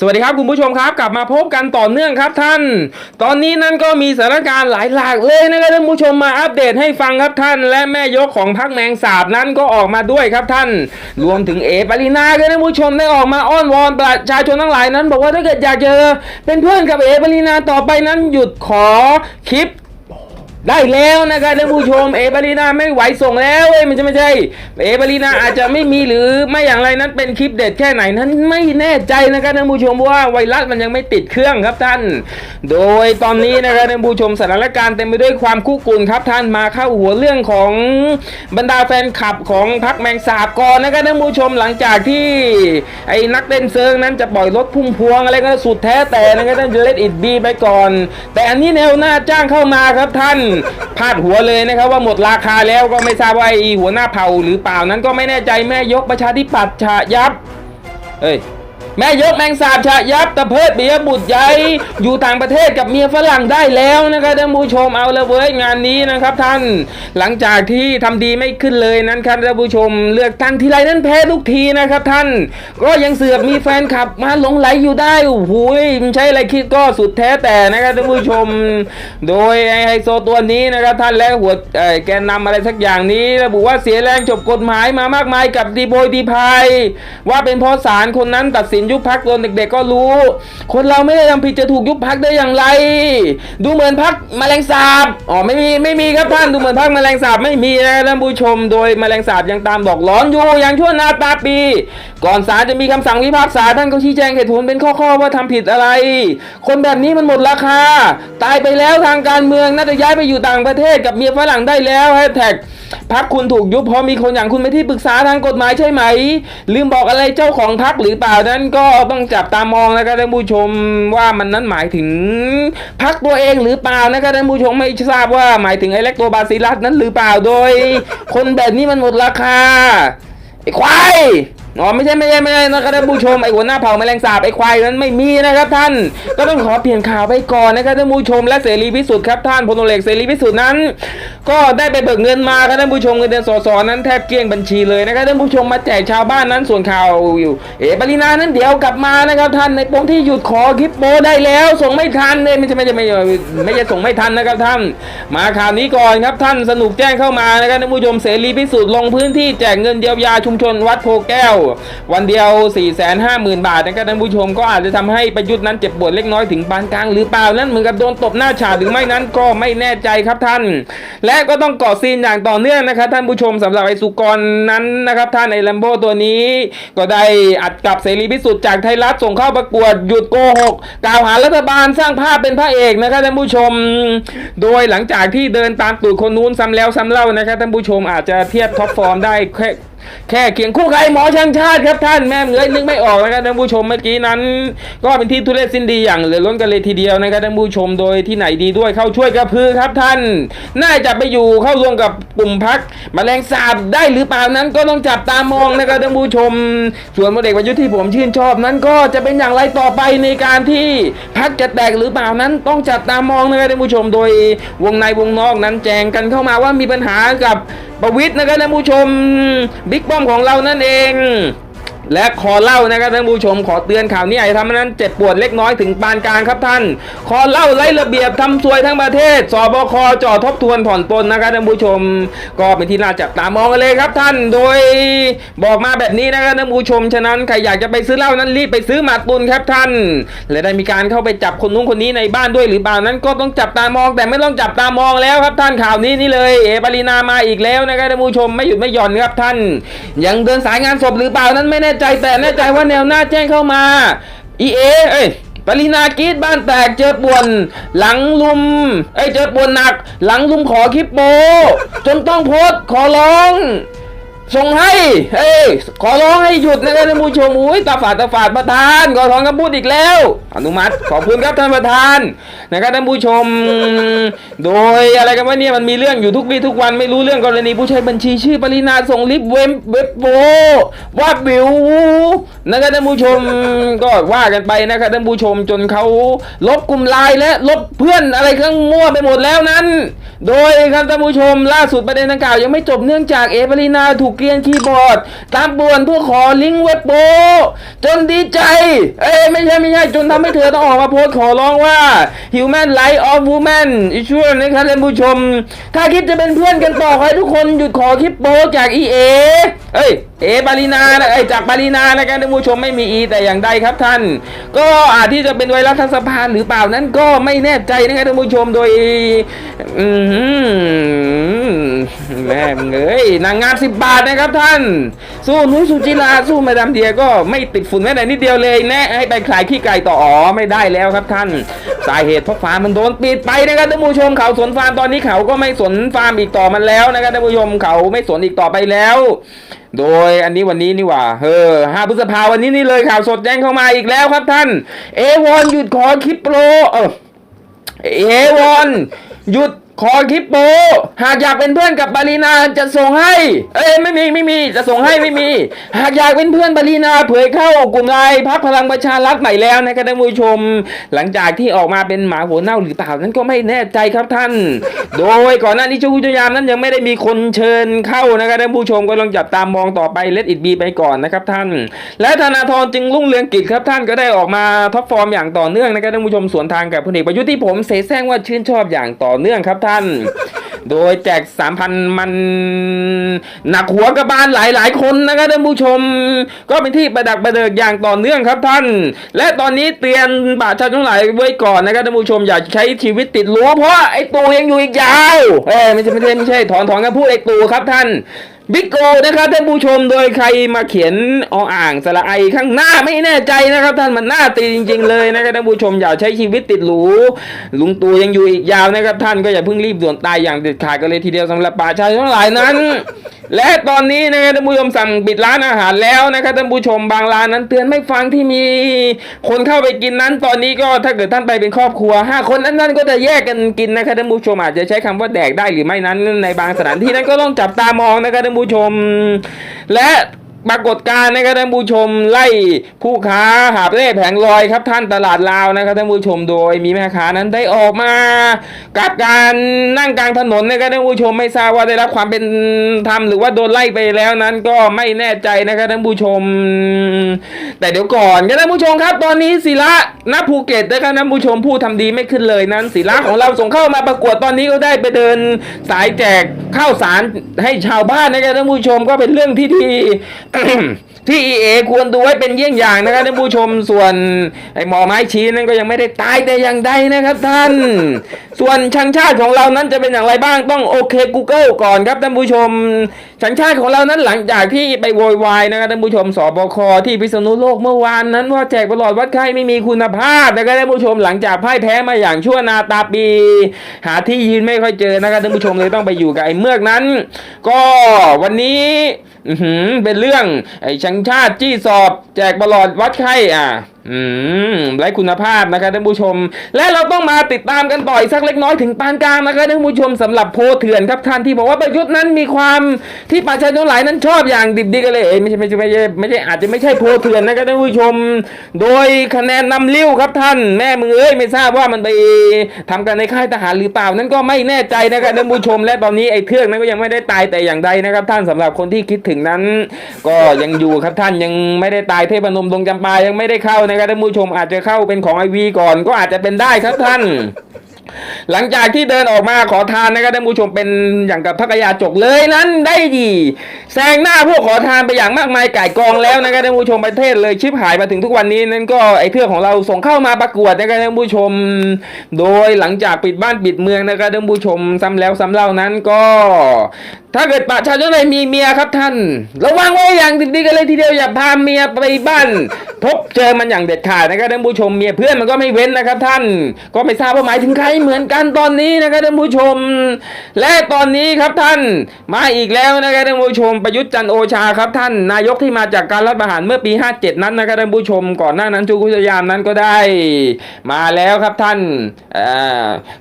สวัสดีครับคุณผู้ชมครับกลับมาพบกันต่อเนื่องครับท่าน ตอนนี้นั่นก็มีสถานการณ์หลายหลากเลยนะครับท่านผู้ชมมาอัปเดตให้ฟังครับท่าน และแม่ยกของพักแมงสาบนั้นก็ออกมาด้วยครับท่าน รวมถึงเอปรินาก็ท่านผู้ชมได้ออกมาอ้อนวอนประชาชนทั้งหลายนั้น บอกว่าถ้าเกิดอยากจะเป็นเพื่อนกับเอปรินาต่อไปนั้นหยุดขอคลิป ได้แล้วนะครับท่านผู้ชมเอบารีนาไม่ไหวส่งแล้วเอ้ยมันจะไม่ใช่ เอบารีนาอาจจะไม่มีหรือไม่อย่างไรนั้นเป็นคลิปเด็ดแค่ไหนนั้นไม่แน่ใจนะครับท่านผู้ชมเพราะว่าไวรัสมันยังไม่ติดเครื่องครับท่าน โดยตอนนี้นะครับท่านผู้ชมสถานการณ์เต็มไปด้วยความคุกุ่นครับท่านมาเข้าหัวเรื่องของบรรดาแฟนคลับของพักแมงสาบก่อนนะครับท่านผู้ชมหลังจากที่ไอ้นักเต้นเซิงนั้นจะปล่อยรถพุ่มพวงอะไรก็สุดแท้แต่นะครับท่านจะเล่นอิดบีไปก่อน แต่อันนี้แนวหน้าจ้างเข้ามาครับท่านพาดหัวเลยนะครับว่าหมดราคาแล้วก็ไม่ทราบว่าไอ้หัวหน้าเผ่าหรือเปล่านั้นก็ไม่แน่ใจแม่ยกประชาธิปัตย์ฉะยับเอ้ย แม่ยกแมงสาบฉะยับตะเพิดเบียบุตรใหญ่อยู่ต่างประเทศกับเมียฝรั่งได้แล้วนะครับท่านผู้ชมเอาละเว้ยงานนี้นะครับท่านหลังจากที่ทำดีไม่ขึ้นเลยนั้นครับท่านผู้ชมเลือกตั้งทีไรนั้นแพ้ทุกทีนะครับท่าน ก็ยังเสือกมีแฟนคลับมาหลงไหลอยู่ได้โอ้โหมันใช่อะไรคิดก็สุดแท้แต่นะครับท่านผู้ชม โดยไฮโซตัวนี้นะครับท่านและหัวแกนนำอะไรสักอย่างนี้ระบุว่าเสียแรงจบกฎหมายมามากมายกับดีโบยดีพายว่าเป็นเพราะศาลคนนั้นตัดสินยุบพักตอนเด็กๆก็รู้ คนเราไม่ได้ทำผิดจะถูกยุบพักได้อย่างไร ดูเหมือนพักแมลงสาบอ๋อไม่มีไม่มีครับท่านดูเหมือนพักแมลงสาบไม่มีนะท่านผู้ชม โดยแมลงสาบยังตามดอกร้อนอยู่อย่างชั่วนาตาปี ก่อนศาลจะมีคำสั่งพิพากษาท่านก็ชี้แจงเหตุผลเป็นข้อๆว่าทำผิดอะไร คนแบบนี้มันหมดราคา ตายไปแล้วทางการเมืองน่าจะย้ายไปอยู่ต่างประเทศกับเมียฝรั่งได้แล้วแฮชแท็ก พักคุณถูกยุบเพราะมีคนอย่างคุณไป็นที่ปรึกษาทางกฎหมายใช่ไหม ลืมบอกอะไรเจ้าของพักหรือเปล่านั้นก็ต้องจับตามองนะครับท่านผู้ชมว่ามันนั้นหมายถึงพักตัวเองหรือเปล่านะครับท่านผู้ชมไม่ทราบว่าหมายถึงไอเล็กตัวบาซิลัสนั้นหรือเปล่าโดย คนแบบนี้มันหมดราคาไอ้ควาย อ๋อไม่ใช่ไม่ใช่ไม่ใช่นะครับท่านผู้ชมไอ้หัวหน้าเผ่าแมลงสาบไอ้ควายนั้นไม่มีนะครับท่าน ก็ต้องขอเปลี่ยนข่าวไปก่อนนะครับท่านผู้ชมและเสรีพิสุทธิ์ครับท่านพลตเอกเสรีพิสุทธิ์นั้น ก็ได้ไปเบิกเงินมาครับท่านผู้ชมเงินเดือนสสนั้นแทบเกลี้ยงบัญชีเลยนะครับท่านผู้ชมมาแจกชาวบ้านนั้นส่วนข่าวอยู่ เอ๋ปรินานั้นเดี๋ยวกลับมานะครับท่านในปมที่หยุดขอคลิปโปได้แล้ว ส่งไม่ทันเลยไม่ใช่ไม่ใช่ไม่ใช่ไม่ใช่ส่งไม่ทันนะครับท่าน มาข่าวนี้ก่อนครับท่านสนุกแจ้งเข้ามานะครับท่านผู้ชมเสรีพิสุทธิ์ลงพื้นที่แจกเงินเยียวยาชุมชนวัดโพแก้ววันเดียว 4 5 0 0 0 0 บาทนะครับท่านผู้ชมก็อาจจะทำให้ประยุทธ์นั้นเจ็บปวดเล็กน้อยถึงปานกลางหรือเปล่านั่นเหมือนกับโดนตบหน้าฉาดหรือไม่นั้นก็ไม่แน่ใจครับท่าน และก็ต้องเกาะซีนอย่างต่อเนื่องนะครับท่านผู้ชมสำหรับไอสุกรนั้นนะครับท่านไอแลมโบตัวนี้ ก็ได้อัดกับเสรีพิสุทธิ์จากไทยรัฐส่งเข้าประกวดหยุดโกหกกล่าวหารัฐบาลสร้างภาพเป็นพระเอกนะครับท่านผู้ชม โดยหลังจากที่เดินตามตูดคนนู้นซ้ำแล้วซ้ำเล่านะครับท่านผู้ชมอาจจะเทียบท็อปฟอร์มได้แค่ แค่เคียงคู่ใครหมอช่างชาติครับท่านแม่เหนื่อยนึกไม่ออกนะครับท่านผู้ชมเมื่อกี้นั้น ก็เป็นที่ทุเรศสิ้นดีอย่างเหลือล้นกันเลยทีเดียวนะครับท่านผู้ชมโดยที่ไหนดีด้วยเข้าช่วยกระพือครับท่าน น่าจะไปอยู่เข้าร่วมกับกลุ่มพักแมลงสาบได้หรือเปล่านั้นก็ต้องจับตามองนะครับท่านผู้ชม ส่วนพลเอกประยุทธ์ที่ผมชื่นชอบนั้นก็จะเป็นอย่างไรต่อไปในการที่พักจะแตกหรือเปล่านั้นต้องจับตามองนะครับท่านผู้ชม โดยวงในวงนอกนั้นแจงกันเข้ามาว่ามีปัญหากับ ประวิทย์นะครับท่านผู้ชมบิ๊กป้อมของเรานั่นเอง และขอเล่านะครับท่านผู้ชมขอเตือนข่าวนี้ไอาจจะทำนั้นเจ็บปวดเล็กน้อยถึงปานกลางครับท่าน ขอเล่าไร้ระเบียบทำซวยทั้งประเทศ สบคจอทบทวนผ่อนปลนนะครับท่านผู้ชม ก็เป็นที่น่าจับตามองกันเลยครับท่าน โดยบอกมาแบบนี้นะครับท่านผู้ชม ฉะนั้นใครอยากจะไปซื้อเหล้านั้นรีบไปซื้อมาตุนครับท่าน และได้มีการเข้าไปจับคนนู้นคนนี้ในบ้านด้วยหรือเปล่านั้นก็ต้องจับตามองแต่ไม่ต้องจับตามองแล้วครับท่านข่าวนี้นี่เลยเอปารีนามาอีกแล้วนะครับท่านผู้ชมไม่หยุดไม่หย่อนครับท่าน ยังเดินสายงานศพหรือเปล่านั้นไม่แน่ใจแต่แน่ใจว่าแนวหน้าแจ้งเข้ามาอีเอเอ้ยปรินากีดบ้านแตกเจอป่วนหลังลุมเอ้ยเจอป่วนหนัก หลังลุมขอคลิปโปจนต้องโพสขอร้อง ส่งให้เฮ้ย ขอร้องให้หยุดนะครับท่านผู้ชมอุ้ยตาฝาดตาฝาดประธานขอร้องคำพูดอีกแล้ว อนุมัติ ขอบคุณครับท่านประธานนะครับท่านผู้ชม โดยอะไรกันวะเนี่ยมันมีเรื่องอยู่ทุกวี่ทุกวันไม่รู้เรื่องกรณีผู้ใช้บัญชีชื่อปรินาส่งลิฟต์เว็บเว็บโบว่าบิวนะครับท่านผู้ชมก็ว่ากันไปนะครับท่านผู้ชมจนเขาลบกลุ่มไลน์และลบเพื่อนอะไรข้างมั่วไปหมดแล้วนั้น โดยครับท่านผู้ชมล่าสุดประเด็นดังกล่าวยังไม่จบเนื่องจากเอปรินาถูกเกลียนคีย์บอร์ด ตามป่วนเพื่อขอลิงก์เว็บโบจนดีใจ เอ้ไม่ใช่ไม่ใช่จนทำให้เธอต้องออกมาโพสต์ขอร้องว่า Human Life of Woman i s s u นะครับท่านผู้ชม ถ้าคิดจะเป็นเพื่อนกันต่อให้ทุกคนหยุดขอคลิปโปจากอีเอเอ้ย เอบาลีนานะไอจากบาลีนานะครับท่านผู้ชมไม่มีอีแต่อย่างใดครับท่าน ก็อาจที่จะเป็นไวรัสสภาหรือเปล่านั้นก็ไม่แน่ใจนะครับท่านผู้ชมโดยอแม่มึงเอ้ยนางงามสิบบาทนะครับท่าน สู้นุ้ยสุจิลาสู้มาดามเดียก็ไม่ติดฝุ่นแม้แต่นิดเดียวเลยแนะให้ไปขายขี้ไก่ต่ออ๋อไม่ได้แล้วครับท่าน สาเหตุเพราะฟาร์มมันโดนปิดไปนะครับท่านผู้ชมเขาสวนฟาร์มตอนนี้เขาก็ไม่สนฟาร์มอีกต่อมันแล้วนะครับท่านผู้ชมเขาไม่สนอีกต่อไปแล้ว โดยอันนี้วันนี้นี่ว่าเออห้าพฤษภาวันนี้นี่เลยข่าวสดแจ้งเข้ามาอีกแล้วครับท่าน เอวอนหยุดขอคลิปโปรเออเอวอนหยุด ขอคลิปโป หากอยากเป็นเพื่อนกับบาลีนาจะส่งให้ เอ้ยไม่มีไม่มีจะส่งให้ไม่มี หากอยากเป็นเพื่อนบาลีนาเผยเข้ากลุ่มไลน์พักพลังประชารัฐใหม่แล้วนะครับท่านผู้ชม หลังจากที่ออกมาเป็นหมาหัวเน่าหรือเปล่านั้นก็ไม่แน่ใจครับท่าน โดยก่อนหน้านี้ชูจุยามนั้นยังไม่ได้มีคนเชิญเข้านะครับท่านผู้ชมก็ลองจับตามมองต่อไปเลดอิดบีไปก่อนนะครับท่าน และธนาธรจึงรุ่งเรืองกิจครับท่านก็ได้ออกมาท็อปฟอร์มอย่างต่อเนื่องนะครับท่านผู้ชมสวนทางกับพลเอกประยุทธ์ที่ผมเสแสร้งว่าชื่นชอบอย่างต่อเนื่องครับท่านโดยแจกสามพันมันหนักหัวกระบาลหลาย ๆ คนนะครับท่านผู้ชม ก็เป็นที่ประดักประเดิกอย่างต่อเนื่องครับท่าน และตอนนี้เตือนบาทชาทั้งหลายไว้ก่อนนะครับท่านผู้ชมอย่าใช้ชีวิตติดรั้วเพราะไอ้ตูยังอยู่อีกยาวเอ้ไม่ใช่ไม่ใช่ไม่ใช่ถอนถอนกันพูดไอ้ตูครับท่าน บิ๊กโกนะครับท่านผู้ชมโดยใครมาเขียนออ่างสระไอข้างหน้าไม่แน่ใจนะครับ ท่านมันหน้าตีจริง ๆ เลยนะครับท่านผู้ชมอย่าใช้ชีวิตติดหรูลุงตู่ยังอยู่อีกยาวนะครับ ท่านก็อย่าเพิ่งรีบด่วนตายอย่างเด็ดขาดกันเลยทีเดียวสำหรับป่าชายทั้งหลายนั้น และตอนนี้นะครับท่านผู้ชมสั่งปิดร้านอาหารแล้วนะครับท่านผู้ชมบางร้านนั้น เตือนไม่ฟังที่มีคนเข้าไปกินนั้น ตอนนี้ก็ถ้าเกิดท่านไปเป็นครอบครัวห้าคนนั้นนั้นก็จะแยกกันกินนะครับท่านผู้ชมอาจจะใช้คำว่าแดกได้หรือไม่นั้นในบางสถานที่นั้นก็ต้องจับตามองนะครับท่านผู้ชม และ ปรากฏการณ์นะครับท่านผู้ชมไล่ผู้ค้าหาบเร่แผงลอยครับท่านตลาดลาวนะครับท่านผู้ชมโดยมีแม่ค้านั้นได้ออกมา กับการนั่งกลางถนนนะครับท่านผู้ชมไม่ทราบว่าได้รับความเป็นธรรมหรือว่าโดนไล่ไปแล้วนั้นก็ไม่แน่ใจนะครับท่านผู้ชม แต่เดี๋ยวก่อนท่านผู้ชมครับ ตอนนี้ศิระณภูเก็ตนะครับท่านผู้ชมผู้ทำดีไม่ขึ้นเลยนั้นศิระของเราส่งเข้ามาประกวดตอนนี้ก็ได้ไปเดินสายแจกข้าวสารให้ชาวบ้านนะครับท่านผู้ชมก็เป็นเรื่องที่ดีที่เอควรดูไว้เป็นเยี่ยงอย่างนะครับท่านผู้ชมส่วนไอ้หมอไม้ชี้นั้นก็ยังไม่ได้ตายแต่อย่างใดนะครับท่าน ส่วนชังชาติของเรานั้นจะเป็นอย่างไรบ้างต้องโอเค Google ก่อนครับท่านผู้ชม ชังชาติของเรานั้นหลังจากที่ไปโวยวายนะครับท่านผู้ชมสบคที่พิษณุโลกเมื่อวานนั้นว่าแจกประหลอดวัดไข้ไม่มีคุณภาพนะครับท่านผู้ชมหลังจากพ่ายแพ้มาอย่างชั่วนาตาปี หาที่ยืนไม่ค่อยเจอนะครับท่านผู้ชมเลยต้องไปอยู่กับไอ้เมือกนั้น ก็วันนี้เป็นเรื่องไอ้ชังชาติจี้สอบ แจกบอลอดวัดไข้อะ อืมไร้คุณภาพนะครับท่านผู้ชม และเราต้องมาติดตามกันต่ออีกสักเล็กน้อยถึงปานกลางนะครับท่านผู้ชมสำหรับโพเถื่อนครับท่านที่บอกว่าประยุทธ์นั้นมีความที่ประชาชนหลายนั้นชอบอย่างดิบดีกันเลยเอ้ยไม่ใช่ไม่ใช่ไม่ใช่ไม่ใช่อาจจะไม่ใช่โพเถื่อนนะครับท่านผู้ชม โดยคะแนนนำลิ้วครับท่านแม่มือเอ้ยไม่ทราบว่ามันไปทำกันในค่ายทหารหรือเปล่า นั้นก็ไม่แน่ใจนะครับท่านผู้ชม และตอนนี้ไอ้เทือกนั้นก็ยังไม่ได้ตายแต่อย่างใดนะครับ ท่านสำหรับคนที่คิดถึงนั้น ก็ยังอยู่ครับท่านยังไม่ได้ตายเทพนมดงจำปายังไม่ได้เข้านะครับท่านผู้ชมอาจจะเข้าเป็นของไอวีก่อนก็อาจจะเป็นได้ครับท่าน หลังจากที่เดินออกมาขอทานนะครับท่านผู้ชมเป็นอย่างกับพักยาจกเลยนั้นได้ดีแซงหน้าพวกขอทานไปอย่างมากมายก่ายกองแล้วนะครับท่านผู้ชมประเทศเลยชิบหายมาถึงทุกวันนี้นั่นก็ไอเทือกของเราส่งเข้ามาประกวดนะครับท่านผู้ชม โดยหลังจากปิดบ้านปิดเมืองนะครับท่านผู้ชมซ้ำแล้วซ้ำเล่านั้นก็ถ้าเกิดประชาชนไหนมีเมียครับท่าน ระวังไว้อย่างดีๆกันเลยทีเดียวอย่าพาเมียไปบ้าน พบเจอมันอย่างเด็ดขาดนะครับท่านผู้ชมเมียเพื่อนมันก็ไม่เว้นนะครับท่าน ก็ไม่ทราบว่าหมายถึงใครเหมือนกันตอนนี้นะครับท่านผู้ชม และตอนนี้ครับท่าน มาอีกแล้วนะครับท่านผู้ชมประยุทธ์จันโอชาครับท่าน นายกที่มาจากการรัฐประหารเมื่อปี 57 นั้นนะครับท่านผู้ชม ก่อนหน้านั้นทุกขุยามนั้นก็ได้ มาแล้วครับท่าน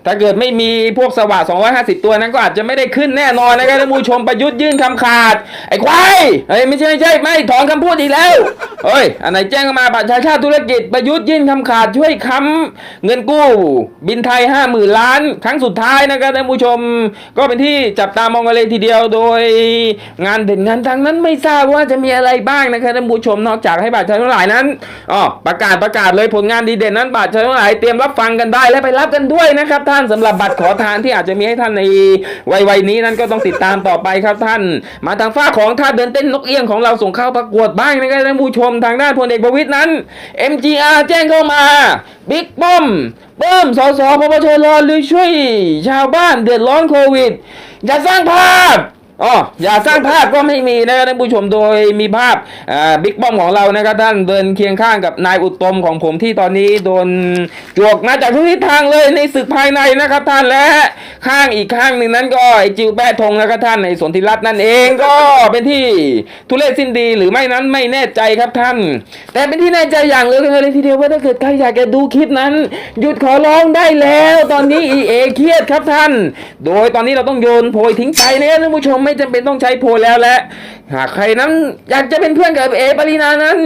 ถ้าเกิดไม่มีพวกสวะ250 ตัวนั้นก็อาจจะไม่ได้ขึ้นแน่นอนนะครับท่านผูู้้ชมประยุทธ์ยื่นคำขาด ไอ้ควายเฮ้ยไม่ใช่ไม่ใช่ไม่ถอนคำพูดอีกแล้วเฮ้ยอันไหนแจ้งมาประชาชาติธุรกิจประยุทธ์ยื่นคำขาดช่วยค้ำเงินกู้ บินไทย50,000ล้าน ครั้งสุดท้ายนะครับท่านผู้ชม ก็เป็นที่จับตามองกันเลยทีเดียวโดย งานเด่นงานทางนั้นไม่ทราบว่าจะมีอะไรบ้างนะครับท่านผู้ชมนอกจากให้บัตรชายทั้งหลายนั้นอ๋อประกาศประกาศเลยผลงานดีเด่นนั้นบัตรชายทั้งหลายเตรียมรับฟังกันได้และไปรับกันด้วยนะครับ ท่านสำหรับบัตรขอทานที่อาจจะมีให้ท่านในวัยวัยนี้นั้นก็ต้องติดตามต่อไปครับท่าน มาทางฝ้าของท่าเดินเต้นนกเอี้ยงของเราส่งเข้าประกวดบ้างนะครับท่านผู้ชมทางด้านพลเอกประวิตยนั้น MGR แจ้งเข้ามาบิ๊กป้อมเพิ่มสสพปชรหรือช่วย ชาวบ้านเดือดร้อนโควิด อย่าสร้างภาพ อ๋ออย่าสร้างภาพก็ไม่มีนะครับท่านผู้ชมโดยมีภาพบิ๊กป้อมของเรานะครับท่านเดินเคียงข้างกับนายอุตตมของผมที่ตอนนี้โดนจวกมาจากทุกทิศทางเลยในศึกภายในนะครับท่านและข้างอีกข้างหนึ่งนั้นก็ไอจิวแปะทงนะครับท่านในสนธิรัตน์นั่นเองก็เป็นที่ทุเรศสิ้นดีหรือไม่นั้นไม่แน่ใจครับท่าน แต่เป็นที่แน่ใจอย่างเลยเลยทีเดียวว่าถ้าเกิดใครอยากจะดูคลิปนั้น หยุดขอร้องได้แล้ว ตอนนี้อีเอเครียดครับท่าน โดยตอนนี้เราต้องโยนโพยทิ้งไปนะครับท่านผู้ชมไม่จำเป็นต้องใช้โพแล้วและ หากใครนั้นอยากจะเป็นเพื่อนกับเอปรินานั้น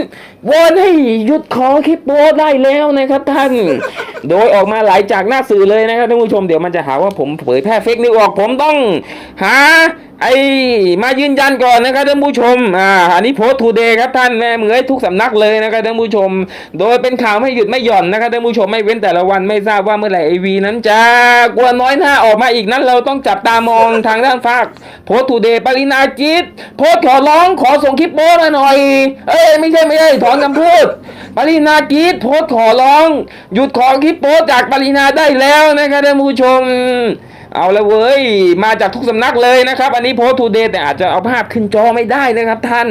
วอนให้หยุดขอคลิปโพได้แล้วนะครับท่าน โดยออกมาหลายจากหน้าสื่อเลยนะครับท่านผู้ชมเดี๋ยวมันจะหาว่าผมเผยแพร่เฟกนิวออกผมต้องหา ไอ้มายืนยันก่อนนะครับท่านผู้ชม อ่า อันนี้โพสต์ทูเดย์ครับท่านแม่เหมือยทุกสำนักเลยนะครับท่านผู้ชม โดยเป็นข่าวไม่หยุดไม่หย่อนนะครับท่านผู้ชมไม่เว้นแต่ละวันไม่ทราบว่าเมื่อไหร่ไอวีนั้นจะกลัวน้อยหน้าออกมาอีกนั้นเราต้องจับตามองทางด้านฝากโพสต์ทูเดย์ปรินาจิต โพสต์ขอร้องขอส่งคลิปโป้มาหน่อย เอ้ยไม่ใช่ไม่ใช่ถอนคำพูดปรินาจิตโพสต์ขอร้อง หยุดขอคลิปโป้จากปรินาได้แล้วนะครับท่านผู้ชม เอาละเว้ย มาจากทุกสำนักเลยนะครับ อันนี้โพสทูเดย์แต่อาจจะเอาภาพขึ้นจอไม่ได้นะครับท่าน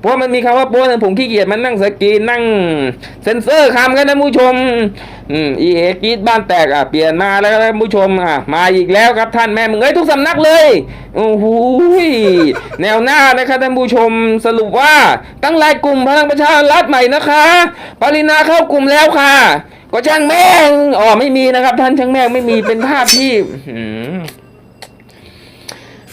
เพราะมันมีคำว่าโพสผมขี้เกียจมันนั่งสกีนั่ง เซ็นเซอร์คำกันนะผู้ชมอืมอีเอกรีดบ้านแตกอะเปลี่ยนมาแล้วนะผู้ชมอะมาอีกแล้วครับท่านแม่มึงเอ้ยทุกสำนักเลยโอ้โหแนวหน้านะครับท่านผู้ชมสรุปว่าตั้งรายกลุ่มพลังประชารัฐใหม่นะคะ ปรินาเข้ากลุ่มแล้วค่ะ ก็ช่างแม่งอ๋อไม่มีนะครับ ท่านช่างแม่งไม่มีเป็นภาพที่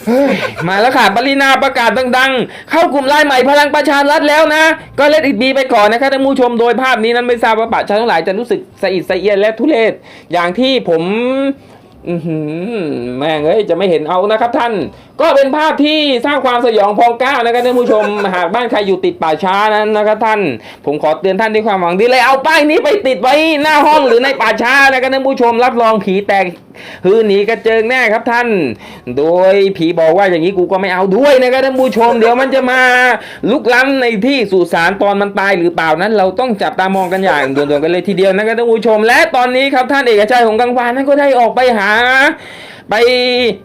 เฮ้ยมาแล้วค่ะปรินาประกาศดังๆ เข้ากลุ่มไลน์ใหม่พลังประชารัฐแล้วนะ ก็เล่นอีกบีไปก่อนนะครับท่านผู้ชมโดยภาพนี้นั้นไม่ทราบว่าประชาชนทั้งหลายจะรู้สึกสะอิดสะเอียนและทุเรศอย่างที่ผมแม่งเอ้ยจะไม่เห็นเอานะครับท่าน ก็เป็นภาพที่สร้างความสยองพองก้าวนะครับท่านผู้ชม หากบ้านใครอยู่ติดป่าช้านั้นนะครับท่าน ผมขอเตือนท่านด้วยความหวังดีเลยเอาป้ายนี้ไปติดไว้หน้าห้องหรือในป่าช้านะครับท่านผู้ชมรับรองผีแตกฮือหนีกระเจิงแน่ครับท่าน โดยผีบอกว่าอย่างนี้กูก็ไม่เอาด้วยนะครับท่านผู้ชม เดี๋ยวมันจะมาลุกล้ำในที่สุสานตอนมันตายหรือเปล่านั้น เราต้องจับตามองกันอย่างด่วนๆกันเลยทีเดียวนะครับท่านผู้ชม และตอนนี้ครับท่านเอกชัยของกังวานนั้นก็ได้ออกไปหา ไป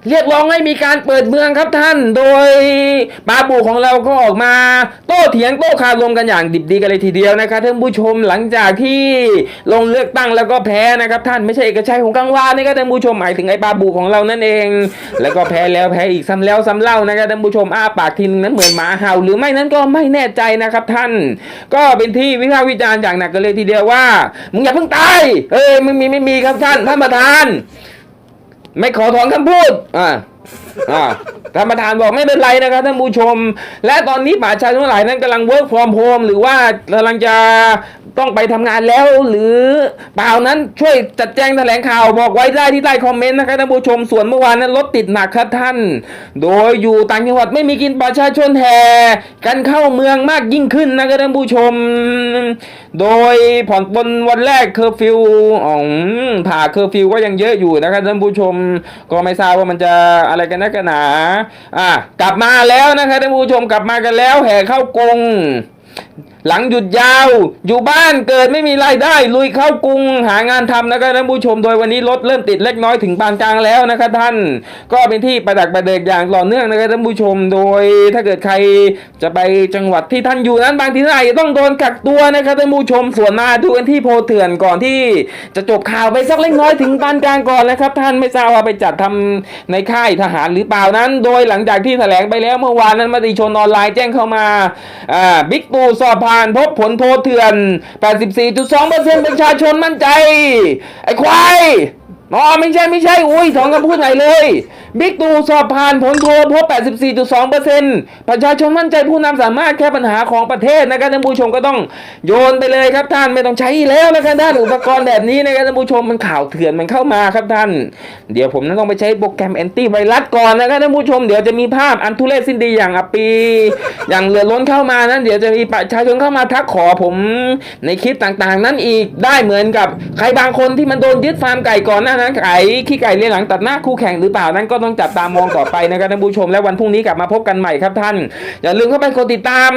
เรียกร้องให้มีการเปิดเมืองครับท่าน โดยปาบูของเราก็ออกมา โต้เถียงโต้คารมกันอย่างดิบดีกันเลยทีเดียวนะครับท่านผู้ชมหลังจากที่ลงเลือกตั้งแล้วก็แพ้นะครับท่านไม่ใช่เอกชัยของกังวานนะครับท่านผู้ชมหมายถึงไอ้ปาบูของเรานั่นเอง แล้วก็แพ้แล้วแพ้อีกซ้ำแล้วซ้ำเล่านะครับท่านผู้ชมอ้าปากทีนึงนั้นเหมือนหมาเห่า หรือไม่นั้นก็ไม่แน่ใจนะครับท่าน ก็เป็นที่วิพากษ์วิจารณ์อย่างหนักกันเลยทีเดียวว่ามึงอย่าเพิ่งตายเอ้ยไม่มีไม่มีครับท่านท่านประธาน ไม่ขอถอนคำพูด อ่า อ่าท่านประธานบอกไม่เป็นไรนะครับท่านผู้ชม และตอนนี้ป่าชาทั้งหลายนั้นกำลัง work from home หรือว่ากำลังจะต้องไปทำงานแล้ว หรือเปล่านั้นช่วยจัดแจงแถลงข่าวบอกไว้ได้ที่ใต้คอมเมนต์นะครับท่านผู้ชมส่วนเมื่อวานนั้นรถติดหนักครับท่าน โดยอยู่ต่างจังหวัดไม่มีกินประชาชนแห่กันเข้าเมืองมากยิ่งขึ้นนะครับท่านผู้ชม โดยผ่อนปลนวันแรกเคอร์ฟิวอ๋อผ่าเคอร์ฟิวก็ยังเยอะอยู่นะครับท่านผู้ชม ก็ไม่ทราบว่ามันจะอะไรกันนักกันหนาอะกลับมาแล้วนะครับท่านผู้ชมกลับมากันแล้วแห่เข้ากรง หลังหยุดยาว อยู่บ้านเกิดไม่มีรายได้ ลุยเข้ากรุงหางานทำนะครับท่านผู้ชมโดยวันนี้รถเริ่มติดเล็กน้อยถึงปานกลางแล้วนะครับท่าน ก็เป็นที่ประดักประเดกอย่างต่อเนื่องนะครับท่านผู้ชมโดย ถ้าเกิดใครจะไปจังหวัดที่ท่านอยู่นั้นบางทีท่านอาจจะต้องโดนกักตัวนะครับท่านผู้ชมส่วนมาดูกันที่โพเถื่อนก่อนที่จะจบข่าวไปสักเล็กน้อยถึงปานกลางก่อนนะครับ ท่านไม่ทราบว่าไปจัดทำในค่ายทหารหรือเปล่านั้น โดยหลังจากที่แถลงไปแล้วเมื่อวานนั้นมติชนออนไลน์แจ้งเข้ามาอ่าบิ๊กตู่สอบผ่านพบผลโพเถื่อน 84.2%ประชาชนมั่นใจ ไอ้ควายอ๋อไม่ใช่ไม่ใช่ อุ้ยสองคำพูดไหนเลย บิ๊กตู่สอบผ่านผลโพลพบ 84.2%ประชาชนมั่นใจผู้นำสามารถแก้ปัญหาของประเทศนะครับท่านผู้ชมก็ต้องโยนไปเลยครับท่านไม่ต้องใช้แล้วนะครับท่านอุปกรณ์แบบนี้นะครับท่านผู้ชมมันข่าวเถื่อนมันเข้ามาครับท่าน เดี๋ยวผมนั้นต้องไปใช้โปรแกรมแอนตี้ไวรัสก่อนนะครับท่านผู้ชมเดี๋ยวจะมีภาพอันทุเรศสิ้นดีอย่างอัปปี อย่างเหลือล้นเข้ามานั้น เดี๋ยวจะมีประชาชนเข้ามาทักขอผมในคลิปต่างๆ นั้นอีกได้เหมือนกับใครบางคนที่มันโดนยึดฟาร์มไก่ก่อนหน้านั้นไก่ขี้ไก่เลี้ยงหลังตัดหน้าคู่แข่งหรือเปล่านั้นก็ต้องจับตามองต่อไปนะครับท่านผู้ชม และวันพรุ่งนี้กลับมาพบกันใหม่ครับท่าน อย่าลืมเข้าไปกดติดตาม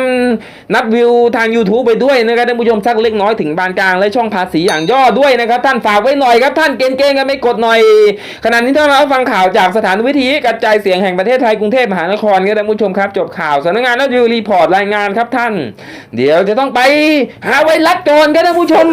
นับวิวทาง YouTube ไปด้วยนะครับท่านผู้ชมสักเล็กน้อยถึงบานกลางและช่องภาษีอย่างย่อด้วยนะครับท่านฝากไว้หน่อยครับท่านเกณฑ์เกณฑ์กันไม่กดหน่อยขณะนี้ท่านเราฟังข่าวจากสถานวิทยุกระจายเสียงแห่งประเทศไทยกรุงเทพมหานครครับท่านผู้ชมครับ จบข่าวสำนักงานนับวิวรีพอร์ตรายงานครับท่าน เดี๋ยวจะต้องไปหาไวรัสก่อนครับท่านผู้ชม